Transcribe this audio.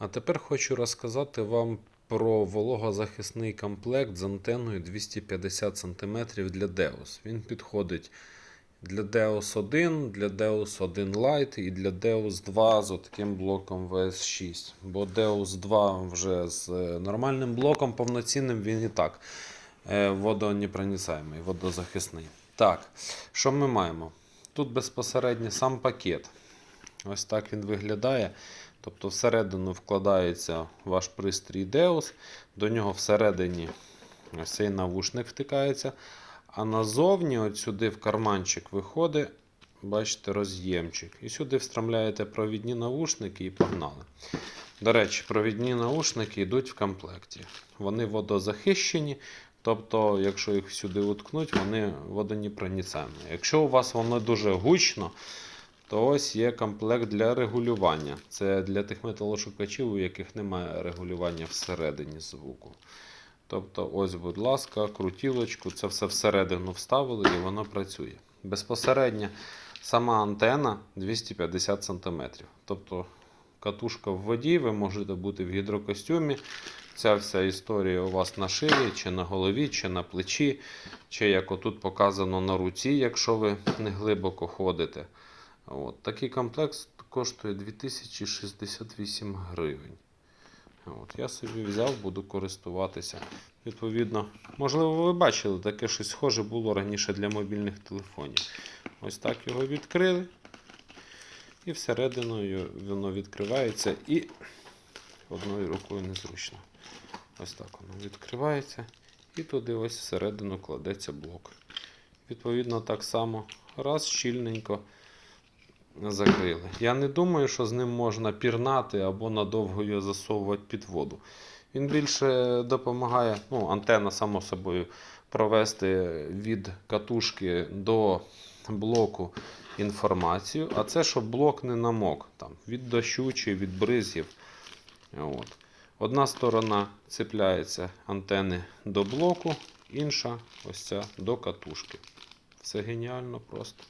А тепер хочу розказати вам про вологозахисний комплект з антеною 250 см для Deus. Він підходить для Deus 1, для Deus 1 Lite і для Deus 2 з таким блоком VS6. Бо Deus 2 вже з е, нормальним блоком повноцінним він і так е, водонепроницаємий, водозахисний. Так, що ми маємо? Тут безпосередньо сам пакет. Ось так він виглядає. Тобто всередину вкладається ваш пристрій Deus, до нього всередині цей навушник втикається. А назовні, от сюди в карманчик виходить, бачите, роз'ємчик. І сюди встромляєте провідні навушники і погнали. До речі, провідні навушники йдуть в комплекті. Вони водозахищені, тобто, якщо їх сюди уткнуть, вони водонепроницаємі. Якщо у вас воно дуже гучно, то ось є комплект для регулювання. Це для тих металошукачів, у яких немає регулювання всередині звуку. Тобто, ось, будь ласка, крутілочку, це все всередину вставили і воно працює. Безпосередньо сама антена 250 см. Тобто катушка в воді, ви можете бути в гідрокостюмі. Ця вся історія у вас на шиї, чи на голові, чи на плечі, чи як отут показано на руці, якщо ви не глибоко ходите. От. Такий комплект коштує 2068 гривень. От. Я собі взяв, буду користуватися. Відповідно, можливо, ви бачили, таке щось схоже було раніше для мобільних телефонів. Ось так його відкрили. І всередину воно відкривається і одною рукою незручно. Ось так воно відкривається. І туди ось всередину кладеться блок. Відповідно, так само раз щільненько закрили. Я не думаю, що з ним можна пірнати або надовго його засовувати під воду. Він більше допомагає, ну, антенна, само собою, провести від катушки до блоку інформацію, а це щоб блок не намок там, від дощу чи від бризів. От. Одна сторона цепляється антени до блоку, інша ось ця до катушки. Все геніально просто.